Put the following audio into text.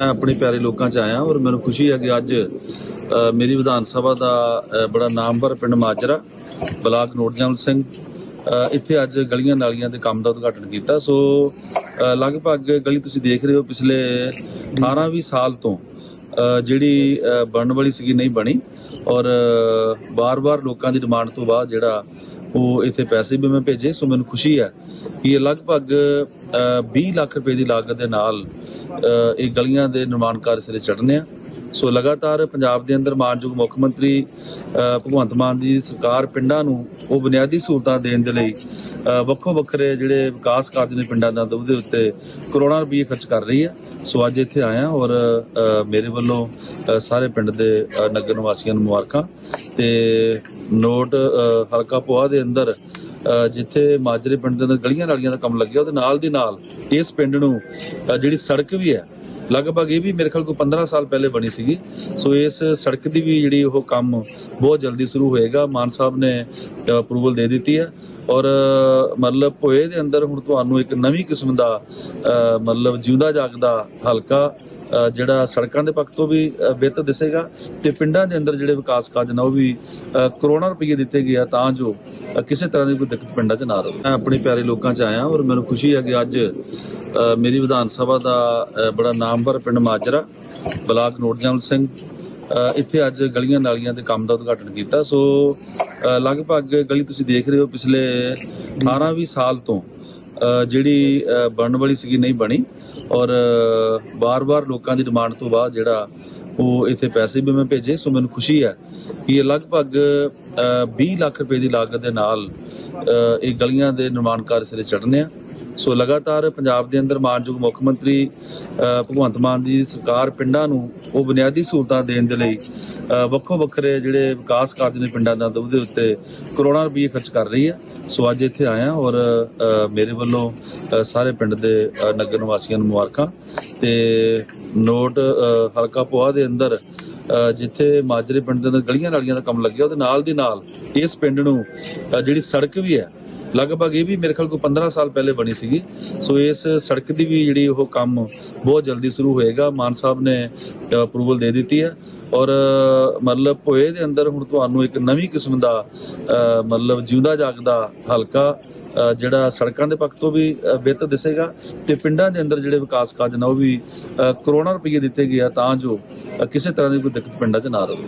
ਮੈਂ ਆਪਣੇ ਪਿਆਰੇ ਲੋਕਾਂ 'ਚ ਆਇਆ ਔਰ ਮੈਨੂੰ ਖੁਸ਼ੀ ਹੈ ਕਿ ਅੱਜ ਮੇਰੀ ਵਿਧਾਨ ਸਭਾ ਦਾ ਬੜਾ ਨਾਮਵਰ ਪਿੰਡ ਮਾਜਰਾ, ਬਲਾਕ ਨੋਟਜਮਲ ਸਿੰਘ ਇੱਥੇ ਅੱਜ ਗਲੀਆਂ ਨਾਲੀਆਂ ਦੇ ਕੰਮ ਦਾ ਉਦਘਾਟਨ ਕੀਤਾ। ਸੋ ਲਗਭਗ ਗਲੀ ਤੁਸੀਂ ਦੇਖ ਰਹੇ ਹੋ ਪਿਛਲੇ 18-20 ਸਾਲ ਤੋਂ ਜਿਹੜੀ ਬਣਨ ਵਾਲੀ ਸੀਗੀ ਨਹੀਂ ਬਣੀ ਔਰ ਬਾਰ-ਬਾਰ ਲੋਕਾਂ ਦੀ ਡਿਮਾਂਡ ਤੋਂ ਬਾਅਦ ਜਿਹੜਾ ਉਹ ਇੱਥੇ ਪੈਸੇ ਵੀ ਮੈਂ ਭੇਜੇ ਸੋ ਮੈਨੂੰ ਖੁਸ਼ੀ ਹੈ ਕਿ ਇਹ ਲਗਭਗ ਅ, 20 ਲੱਖ ਰੁਪਏ ਦੀ ਲਾਗਤ ਦੇ ਨਾਲ ਇਹ ਗਲੀਆਂ ਦੇ ਨਿਰਮਾਣ ਕਾਰਜ ਸਿਰੇ ਚੜ੍ਹਨੇ ਆ। ਸੋ ਲਗਾਤਾਰ ਪੰਜਾਬ ਦੇ ਅੰਦਰ ਮਾਨਯੋਗ ਮੁੱਖ ਮੰਤਰੀ ਭਗਵੰਤ ਮਾਨ ਜੀ ਦੀ ਸਰਕਾਰ ਪਿੰਡਾਂ ਨੂੰ ਉਹ ਬੁਨਿਆਦੀ ਸਹੂਲਤਾਂ ਦੇਣ ਦੇ ਲਈ ਵੱਖੋ ਵੱਖਰੇ ਜਿਹੜੇ ਵਿਕਾਸ ਕਾਰਜ ਨੇ ਪਿੰਡਾਂ ਦਾ ਉਹਦੇ ਉੱਤੇ ਕਰੋੜਾਂ ਰੁਪਏ ਖਰਚ ਕਰ ਰਹੀ ਹੈ। ਸੋ ਅੱਜ ਇੱਥੇ ਆਇਆ ਔਰ ਮੇਰੇ ਵੱਲੋਂ ਸਾਰੇ ਪਿੰਡ ਦੇ ਨਗਰ ਨਿਵਾਸੀਆਂ ਨੂੰ ਮੁਬਾਰਕਾਂ। ਤੇ ਨੋਟ ਹਲਕਾ ਪੋਹਾ ਦੇ ਅੰਦਰ ਜਿੱਥੇ ਮਾਜਰੇ ਪਿੰਡ ਦੇ ਅੰਦਰ ਗਲੀਆਂ ਨਾਲੀਆਂ ਦਾ ਕੰਮ ਲੱਗਿਆ, ਉਹਦੇ ਨਾਲ ਦੀ ਨਾਲ ਇਸ ਪਿੰਡ ਨੂੰ ਜਿਹੜੀ ਸੜਕ ਵੀ ਹੈ, ਲਗਭਗ ਇਹ ਵੀ ਮੇਰੇ ਖਿਆਲ ਕੋ 15 ਸਾਲ ਪਹਿਲੇ ਬਣੀ ਸੀਗੀ। ਸੋ ਇਸ ਸੜਕ ਦੀ ਵੀ ਜਿਹੜੀ ਉਹ ਕੰਮ ਬਹੁਤ ਜਲਦੀ ਸ਼ੁਰੂ ਹੋਏਗਾ। ਮਾਨ ਸਾਹਿਬ ਨੇ ਅਪਰੂਵਲ ਦੇ ਦਿੱਤੀ ਹੈ। ਔਰ, ਮਤਲਬ ਭੋਏ ਦੇ ਅੰਦਰ ਹੁਣ ਤੁਹਾਨੂੰ ਇੱਕ ਨਵੀਂ ਕਿਸਮ ਦਾ ਮਤਲਬ ਜਿਉਂਦਾ ਜਾਗਦਾ ਹਲਕਾ ਜਿਹੜਾ ਸੜਕਾਂ ਦੇ ਪੱਖ ਤੋਂ ਵੀ ਬਿਹਤਰ ਦਿਸੇਗਾ ਤੇ ਪਿੰਡਾਂ ਦੇ ਅੰਦਰ ਜਿਹੜੇ ਵਿਕਾਸ ਕਾਰਜ ਨੇ ਉਹ ਵੀ ਕਰੋੜਾਂ ਰੁਪਏ ਦਿੱਤੇ ਗਏ ਆ ਤਾਂ ਜੋ ਕਿਸੇ ਤਰ੍ਹਾਂ ਦੀ ਕੋਈ ਦਿੱਕਤ ਪਿੰਡਾਂ 'ਚ ਨਾ ਰਹੇ। ਮੈਂ ਆਪਣੇ ਪਿਆਰੇ ਲੋਕਾਂ 'ਚ ਆਇਆ ਔਰ ਮੈਨੂੰ ਖੁਸ਼ੀ ਹੈ ਕਿ ਅੱਜ ਮੇਰੀ ਵਿਧਾਨ ਸਭਾ ਦਾ ਬੜਾ ਨਾਮਵਰ ਪਿੰਡ ਮਾਜਰਾ, ਬਲਾਕ ਨੋਟਜਮਲ ਸਿੰਘ ਇੱਥੇ ਅੱਜ ਗਲੀਆਂ ਨਾਲੀਆਂ ਦੇ ਕੰਮ ਦਾ ਉਦਘਾਟਨ ਕੀਤਾ। ਸੋ ਲਗਭਗ ਗਲੀ ਤੁਸੀਂ ਦੇਖ ਰਹੇ ਹੋ ਪਿਛਲੇ 18-20 ਸਾਲ ਤੋਂ ਜਿਹੜੀ ਬਣਨ ਵਾਲੀ ਸੀਗੀ ਨਹੀਂ ਬਣੀ। ਔਰ ਬਾਰ-ਬਾਰ ਲੋਕਾਂ ਦੀ ਡਿਮਾਂਡ ਤੋਂ ਬਾਅਦ ਜਿਹੜਾ ਉਹ ਇੱਥੇ ਪੈਸੇ ਵੀ ਮੈਂ ਭੇਜੇ ਸੋ ਮੈਨੂੰ ਖੁਸ਼ੀ ਹੈ ਕਿ ਇਹ ਲਗਭਗ ਅ, 20 ਲੱਖ ਰੁਪਏ ਦੀ ਲਾਗਤ ਦੇ ਨਾਲ ਇਹ ਗਲੀਆਂ ਦੇ ਨਿਰਮਾਣ ਕਾਰਜ ਸਿਰੇ ਚੜ੍ਹਨੇ ਆ। ਸੋ ਲਗਾਤਾਰ ਪੰਜਾਬ ਦੇ ਅੰਦਰ ਮਾਨਯੋਗ ਮੁੱਖ ਮੰਤਰੀ ਭਗਵੰਤ ਮਾਨ ਜੀ ਦੀ ਸਰਕਾਰ ਪਿੰਡਾਂ ਨੂੰ ਉਹ ਬੁਨਿਆਦੀ ਸਹੂਲਤਾਂ ਦੇਣ ਦੇ ਲਈ ਵੱਖੋ ਵੱਖਰੇ ਜਿਹੜੇ ਵਿਕਾਸ ਕਾਰਜ ਨੇ ਪਿੰਡਾਂ ਦਾ, ਉਹਦੇ ਉੱਤੇ ਕਰੋੜਾਂ ਰੁਪਏ ਖਰਚ ਕਰ ਰਹੀ ਹੈ। ਸੋ ਅੱਜ ਇੱਥੇ ਆਇਆ ਔਰ ਮੇਰੇ ਵੱਲੋਂ ਸਾਰੇ ਪਿੰਡ ਦੇ ਨਗਰ ਨਿਵਾਸੀਆਂ ਨੂੰ ਮੁਬਾਰਕਾਂ। ਤੇ ਨੋਟ ਹਲਕਾ ਪੋਹਾ ਦੇ ਅੰਦਰ ਜਿੱਥੇ ਮਾਜਰੇ ਪਿੰਡ ਦੇ ਅੰਦਰ ਗਲੀਆਂ ਨਾਲੀਆਂ ਦਾ ਕੰਮ ਲੱਗਿਆ, ਉਹਦੇ ਨਾਲ ਦੀ ਨਾਲ ਇਸ ਪਿੰਡ ਨੂੰ ਜਿਹੜੀ ਸੜਕ ਵੀ ਹੈ ਲਗਭਗ ਇਹ ਵੀ ਮੇਰੇ ਖਿਆਲ ਕੋ 15 ਸਾਲ ਪਹਿਲੇ ਬਣੀ ਸੀਗੀ। ਸੋ ਇਸ ਸੜਕ ਦੀ ਵੀ ਜਿਹੜੀ ਉਹ ਕੰਮ ਬਹੁਤ ਜਲਦੀ ਸ਼ੁਰੂ ਹੋਏਗਾ। ਮਾਨ ਸਾਹਿਬ ਨੇ ਅਪਰੂਵਲ ਦੇ ਦਿੱਤੀ ਹੈ। ਔਰ ਮਤਲਬ ਭੋਏ ਦੇ ਅੰਦਰ ਹੁਣ ਤੁਹਾਨੂੰ ਇੱਕ ਨਵੀਂ ਕਿਸਮ ਦਾ ਮਤਲਬ ਜਿਉਂਦਾ ਜਾਗਦਾ ਹਲਕਾ ਜਿਹੜਾ ਸੜਕਾਂ ਦੇ ਪੱਖ ਤੋਂ ਵੀ ਬਿਹਤਰ ਦਿਸੇਗਾ ਤੇ ਪਿੰਡਾਂ ਦੇ ਅੰਦਰ ਜਿਹੜੇ ਵਿਕਾਸ ਕਾਰਜ ਨੇ ਉਹ ਵੀ ਕਰੋੜਾਂ ਰੁਪਏ ਦਿੱਤੇ ਗਏ ਆ ਤਾਂ ਜੋ ਕਿਸੇ ਤਰ੍ਹਾਂ ਦੀ ਕੋਈ ਦਿੱਕਤ ਪਿੰਡਾਂ 'ਚ ਨਾ ਰਹੇ।